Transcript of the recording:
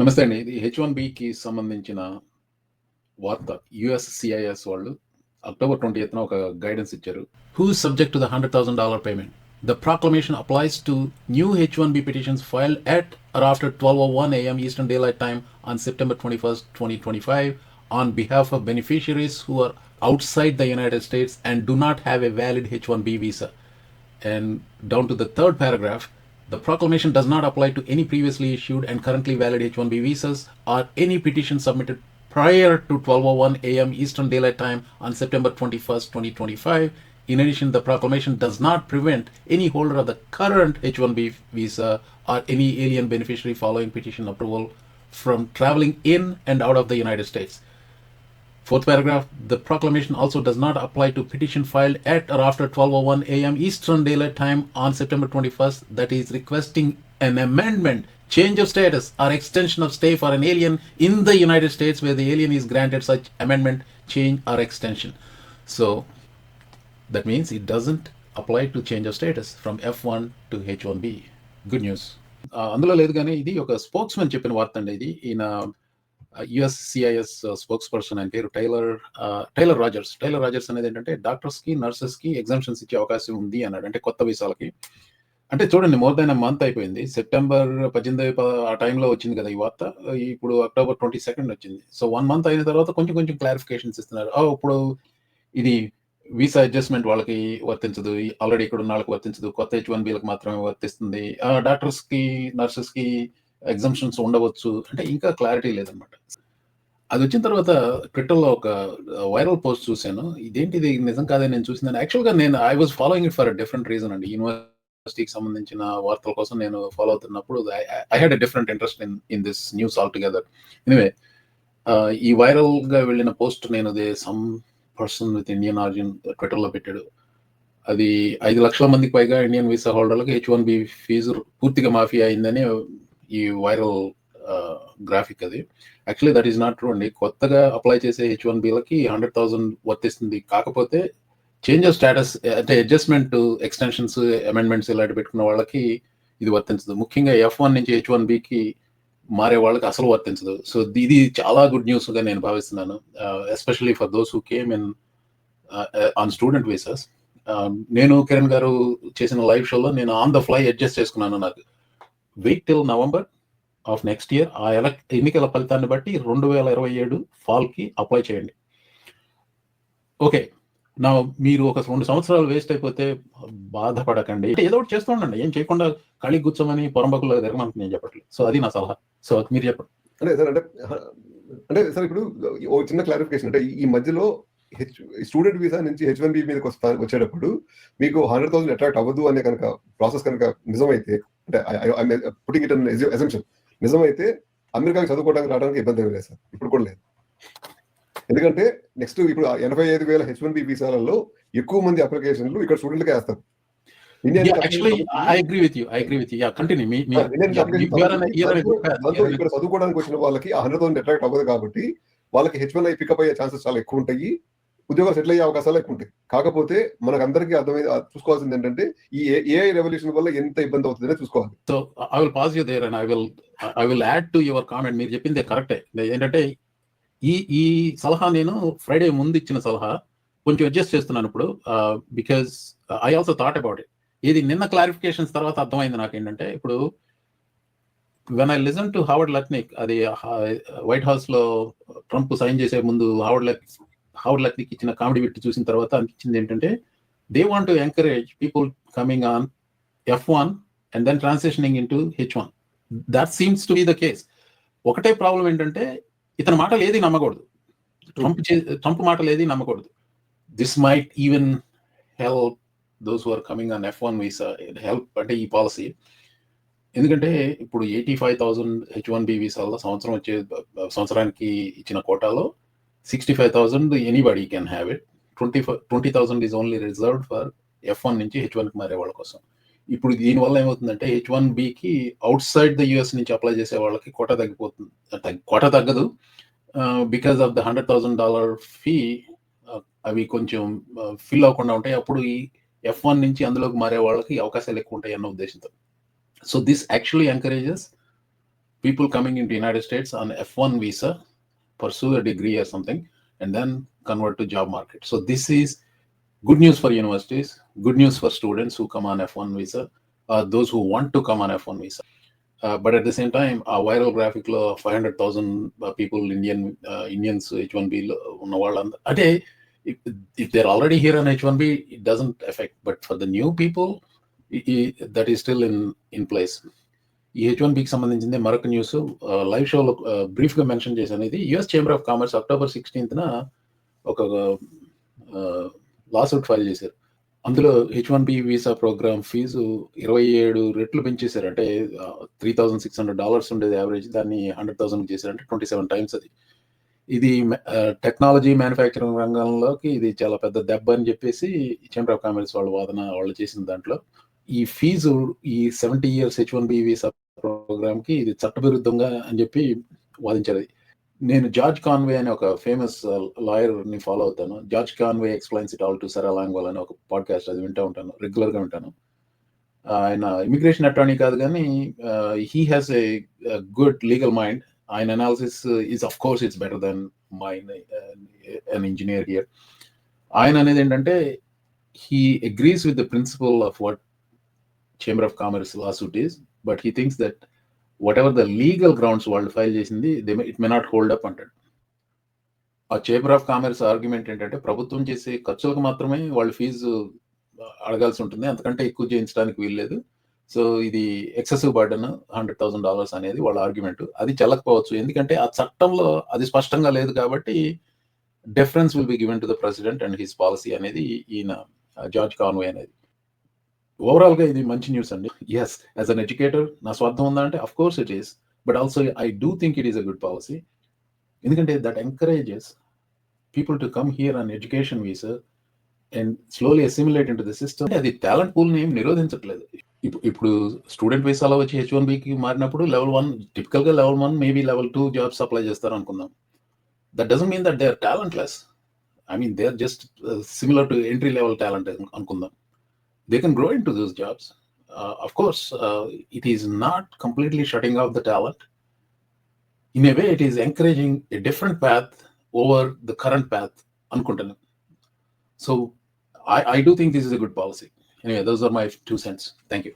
నమస్తే అండి. ఇది హెచ్ వన్ బికి సంబంధించిన వార్త. యూఎస్‌సిఐఎస్ వాళ్ళు అక్టోబర్ 20థ్ ఒక గైడెన్స్ ఇచ్చారు. Who is subject to the $100,000 payment. The proclamation applies to new H-1B petitions filed at or after 12:01 a.m. Eastern Daylight Time on September 21st, 2025, on behalf of beneficiaries who are outside the United States and do not have a valid H-1B visa. And down to the third paragraph, the proclamation does not apply to any previously issued and currently valid H-1B visas or any petition submitted prior to 12:01 a.m. Eastern Daylight Time on September 21st, 2025. In addition, the proclamation does not prevent any holder of the current H-1B visa or any alien beneficiary following petition approval from traveling in and out of the United States. Fourth paragraph, the proclamation also does not apply to petition filed at or after 12:01 a.m. Eastern Daylight Time on September 21st that is requesting an amendment, change of status, or extension of stay for an alien in the United States where the alien is granted such amendment, change, or extension. So that means it doesn't apply to change of status from F1 to H1B. Good news. ఆ, అందులో లేదు కానీ ఇది ఒక spokes man చెప్పిన వార్త అండి ఇది ఈయన యుఎస్సిఐఎస్ స్పోక్స్ పర్సన్ ఆయన పేరు Tyler Tyler Rogers. Tyler Rogers అనేది ఏంటంటే డాక్టర్స్కి నర్సెస్కి ఎగ్జామ్షన్స్ ఇచ్చే అవకాశం ఉంది అన్నాడు. అంటే కొత్త వీసాలకి. అంటే చూడండి మోర్ దాన్ మంత్ అయిపోయింది. సెప్టెంబర్ పద్దెనిమిది ఆ టైంలో వచ్చింది కదా ఈ వార్త. ఇప్పుడు అక్టోబర్ ట్వంటీ సెకండ్ వచ్చింది. సో వన్ మంత్ అయిన తర్వాత కొంచెం కొంచెం క్లారిఫికేషన్స్ ఇస్తున్నారు. ఇప్పుడు ఇది వీసా అడ్జస్ట్మెంట్ వాళ్ళకి వర్తించదు. ఆల్రెడీ ఇక్కడ ఉన్న వాళ్ళకి వర్తించదు. కొత్త హెచ్ వన్ బీలకు మాత్రమే వర్తిస్తుంది. డాక్టర్స్కి ఎగ్జంప్షన్స్ ఉండవచ్చు. అంటే ఇంకా క్లారిటీ లేదనమాట. అది వచ్చిన తర్వాత ట్విట్టర్లో ఒక వైరల్ పోస్ట్ చూశాను. ఇదేంటి ఇది? నిజం కాదని నేను చూసిందని. యాక్చువల్గా నేను I was following it for different reason అండి. యూనివర్సిటీకి సంబంధించిన వార్తల కోసం నేను ఫాలో అవుతున్నప్పుడు I had different interest in in this news all together anyway ఈ వైరల్గా వెళ్ళిన పోస్ట్ నేను అదే some person with Indian origin ట్విట్టర్లో పెట్టాడు. అది ఐదు లక్షల మందికి పైగా ఇండియన్ వీసా హోల్డర్లకు హెచ్ వన్ బి ఫీజు పూర్తిగా మాఫీ అయిందని ఈ వైరల్ గ్రాఫిక్ అది. Actually that is not true అండి. కొత్తగా అప్లై చేసే హెచ్ వన్ బీలకి హండ్రెడ్ థౌసండ్ వర్తిస్తుంది. కాకపోతే చేంజ్ ఆఫ్ స్టేటస్ అంటే అడ్జస్ట్మెంట్ ఎక్స్టెన్షన్స్ అమెండ్మెంట్స్ ఇలాంటి పెట్టుకున్న వాళ్ళకి ఇది వర్తించదు. ముఖ్యంగా ఎఫ్ వన్ నుంచి హెచ్ వన్ బికి మారే వాళ్ళకి అసలు వర్తించదు. సో ఇది చాలా గుడ్ న్యూస్గా నేను భావిస్తున్నాను. Especially for those who came in on student visas నేను కిరణ్ గారు చేసిన లైవ్ షోలో నేను ఆన్ ద ఫ్లై అడ్జస్ట్ చేసుకున్నాను నాకు. Wait till November of next year ఆ ఎలక్ ఎన్నికల ఫలితాన్ని బట్టి రెండు వేల ఇరవై ఏడు ఫాల్కి అప్లై చేయండి. ఓకే నా మీరు ఒక రెండు సంవత్సరాలు వేస్ట్ అయిపోతే బాధపడకండి. ఏదో ఒకటి చేస్తూ ఉండండి. ఏం చేయకుండా కళి కూర్చోమని పొరంబకులో తిరగమంటే నేను చెప్పట్లేదు. సో అది నా సలహా. సో మీరు చెప్పండి. అంటే సార్ అంటే అంటే సార్ ఇప్పుడు ఓ చిన్న క్లారిఫికేషన్ అంటే ఈ మధ్యలో హెచ్ స్టూడెంట్ వీసా నుంచి హెచ్ వన్ బి మీదకి వస్తా వచ్చేటప్పుడు మీకు హండ్రెడ్ థౌసండ్ అట్రాక్ట్ అవ్వదు అనే కనుక ప్రాసెస్ కనుక నిజమైతే అంటే పుటింగ్ ఇట్ అసెంప్షన్ నిజమైతే అమెరికాకి చదువుకోవడానికి రావడానికి ఇబ్బంది లేదు సార్. ఇప్పుడు కూడా లేదు. ఎందుకంటే నెక్స్ట్ ఇప్పుడు ఎనభై ఐదు వేల హెచ్ వన్ బి వీసాలలో ఎక్కువ మంది అప్లికేషన్లు ఇక్కడ స్టూడెంట్లకే వేస్తారు. ఇక్కడ చదువుకోవడానికి వచ్చిన వాళ్ళకి ఆ హండ్రెడ్ థౌసండ్ అట్రాక్ట్ అవ్వదు కాబట్టి వాళ్ళకి హెచ్ వన్ ఐ పికప్ అయ్యే ఛాన్సెస్ చాలా ఎక్కువ ఉంటాయి. ఉద్యోగాలు సెటిల్ అయ్యే అవకాశాలు ఎక్కువ ఉంటాయి. కాకపోతే మనకు అందరికీ అర్థమై చూసుకోవాల్సింది ఏంటంటే ఈ ఏఐ రెవల్యూషన్ వల్ల ఎంత ఇబ్బంది అవుతుందనే చూసుకోవాలి. So I will pause you there and I will I will add to your comment మీరు చెప్పింది కరెక్టే ఏంటంటే ఈ ఈ సలహా నేను ఫ్రైడే ముందు ఇచ్చిన సలహా కొంచెం అడ్జస్ట్ చేస్తున్నాను ఇప్పుడు because I also thought about it ఇది నిన్న క్లారిఫికేషన్స్ తర్వాత అర్థమైంది నాకు ఏంటంటే ఇప్పుడు when I listen to Howard Lutnick అది వైట్ హౌస్లో ట్రంప్ సైన్ చేసే ముందు హార్వర్డ్ లక్ హావర్డ్ లక్నిక్ ఇచ్చిన కామెడీ బిట్ చూసిన తర్వాత అనిపించింది ఏంటంటే they want to encourage people coming on F one and then transitioning in to H one that seems to be the case ఒకటే ప్రాబ్లం ఏంటంటే ఇతని మాటలు ఏది నమ్మకూడదు. ట్రంప్ ట్రంప్ మాటలు ఏది నమ్మకూడదు. This might even help those are coming on F one visa help అంటే ఈ పాలసీ ఎందుకంటే ఇప్పుడు eighty five thousand H one B వీసాల్లో సంవత్సరం వచ్చే సంవత్సరానికి ఇచ్చిన కోటాలో sixty five thousand anybody can have it twenty five twenty thousand is only reserved for F one నుంచి హెచ్ వన్కి మారే వాళ్ళ కోసం. ఇప్పుడు దీనివల్ల ఏమవుతుందంటే హెచ్ వన్ బికి అవుట్ సైడ్ ద యుఎస్ నుంచి అప్లై చేసే వాళ్ళకి కోట తగ్గిపోతుంది. కోట తగ్గదు. Because of the hundred thousand dollar fee అవి కొంచెం ఫిల్ అవ్వకుండా ఉంటాయి. అప్పుడు ఈ ఎఫ్ వన్ నుంచి అందులోకి మారే వాళ్ళకి అవకాశాలు ఎక్కువ ఉంటాయి అన్న ఉద్దేశంతో. So this actually encourages people people coming into United States on F1 visa, pursue a degree or something, and then convert to job market. So this is good news for universities, good news for students who come on F1 visa, uh, those who want to come on F1 visa. Uh, but at the same time, ఆ viral graphic లో five hundred thousand people Indian Indians H one below ఉన్న వాళ్ళందరూ అంటే if there already here on H one B it doesn't effect but for the new people that is still in in place ఈ H one బికి సంబంధించింది మరొక news live షోలో బ్రీఫ్గా mention చేశాను ఇది US chamber of commerce October సిక్స్టీన్త్న ఒక lawsuit file చేశారు. అందులో H one B visa program fee ఇరవై ఏడు రెట్లు పెంచేశారు. అంటే three thousand six hundred dollars ఉండేది యావరేజ్ దాన్ని హండ్రెడ్ థౌసండ్ చేశారంటే ట్వంటీ సెవెన్ టైమ్స్ అది. ఇది టెక్నాలజీ మ్యానుఫ్యాక్చరింగ్ రంగంలోకి ఇది చాలా పెద్ద దెబ్బ అని చెప్పేసి చేంబర్ ఆఫ్ కామర్స్ వాళ్ళ వాదన వాళ్ళు చేసిన దాంట్లో. ఈ ఫీజు ఈ seventy years H one B visa ప్రోగ్రామ్కి ఇది చట్టవిరుద్ధంగా అని చెప్పి వాదించారు. నేను జార్జ్ కాన్వే అనే ఒక ఫేమస్ లాయర్ని ఫాలో అవుతాను. George Conway explains it all to Sarah Longwell అనే ఒక పాడ్కాస్ట్ అది వింటూ ఉంటాను రెగ్యులర్గా వింటాను ఆయన ఇమిగ్రేషన్ అటార్నీ కాదు కానీ he has a good legal mind. ఆయన analysis is of course it's better than my an engineer here. ఆయన అనేది ఏంటంటే he agrees with the principle of what chamber of commerce lawsuit is. But he thinks that whatever the legal grounds వాళ్ళు file చేసింది they it may not hold up అంటాడు. ఆ chamber of commerce argument ఏంటంటే ప్రభుత్వం చేసే ఖర్చులకు మాత్రమే వాళ్ళు ఫీజు అడగాల్సి ఉంటుంది. అంతకంటే ఎక్కువ చేయించడానికి వీల్లేదు. సో ఇది excessive burden hundred thousand dollars అనేది వాళ్ళ ఆర్గ్యుమెంట్ అది చల్లకపోవచ్చు. ఎందుకంటే ఆ చట్టంలో అది స్పష్టంగా లేదు కాబట్టి difference will be given to the president and his policy అనేది ఈయన జార్జ్ కాన్వే అనేది. ఓవరాల్గా ఇది మంచి న్యూస్ అండి. ఎస్ యాజ్ అన్ ఎడ్యుకేటర్ నా స్వార్థం ఉందా అంటే of course it is but also I do think it is a good policy ఎందుకంటే that encourages people to come here on education visa and slowly assimilate in to the system అది talent పూల్ని ఏం నిరోధించట్లేదు. ఇప్పుడు student వీసాలో వచ్చి H one బికి మారినప్పుడు level one టిపికల్గా level one maybe level two jobs apply చేస్తారు అనుకుందాం. That doesn't mean that they are talentless I mean they are just similar to entry level talent అనుకుందాం. They can grow into those jobs. Uh, of course, uh, it is not completely shutting out the talent. In a way, it is encouraging a different path over the current path. Ankuntalam. So, I, I do think this is a good policy. Anyway, those are my two cents. Thank you.